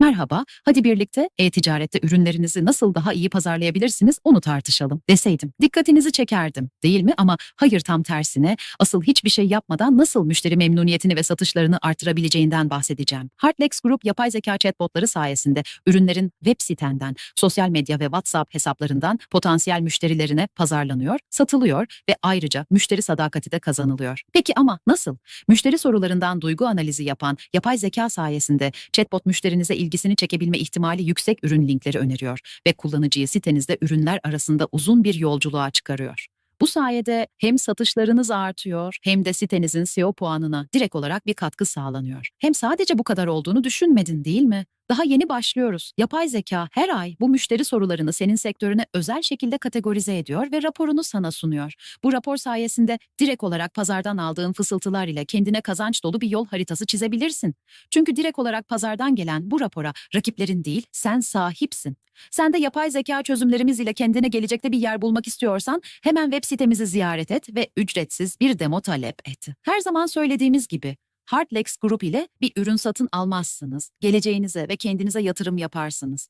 Merhaba, hadi birlikte e-ticarette ürünlerinizi nasıl daha iyi pazarlayabilirsiniz onu tartışalım deseydim. Dikkatinizi çekerdim, değil mi? Ama hayır tam tersine, asıl hiçbir şey yapmadan nasıl müşteri memnuniyetini ve satışlarını artırabileceğinden bahsedeceğim. Heartlex Group yapay zeka chatbotları sayesinde ürünlerin web sitenden, sosyal medya ve WhatsApp hesaplarından potansiyel müşterilerine pazarlanıyor, satılıyor ve ayrıca müşteri sadakati de kazanılıyor. Peki ama nasıl? Müşteri sorularından duygu analizi yapan yapay zeka sayesinde chatbot müşterinize ilgisini çekebilme ihtimali yüksek ürün linkleri öneriyor ve kullanıcıyı sitenizde ürünler arasında uzun bir yolculuğa çıkarıyor. Bu sayede hem satışlarınız artıyor hem de sitenizin SEO puanına direkt olarak bir katkı sağlanıyor. Hem sadece bu kadar olduğunu düşünmedin değil mi? Daha yeni başlıyoruz. Yapay zeka her ay bu müşteri sorularını senin sektörüne özel şekilde kategorize ediyor ve raporunu sana sunuyor. Bu rapor sayesinde direkt olarak pazardan aldığın fısıltılar ile kendine kazanç dolu bir yol haritası çizebilirsin. Çünkü direkt olarak pazardan gelen bu rapora rakiplerin değil, sen sahipsin. Sen de yapay zeka çözümlerimiz ile kendine gelecekte bir yer bulmak istiyorsan hemen web sitemizi ziyaret et ve ücretsiz bir demo talep et. Her zaman söylediğimiz gibi Hardlex Group ile bir ürün satın almazsınız. Geleceğinize ve kendinize yatırım yaparsınız.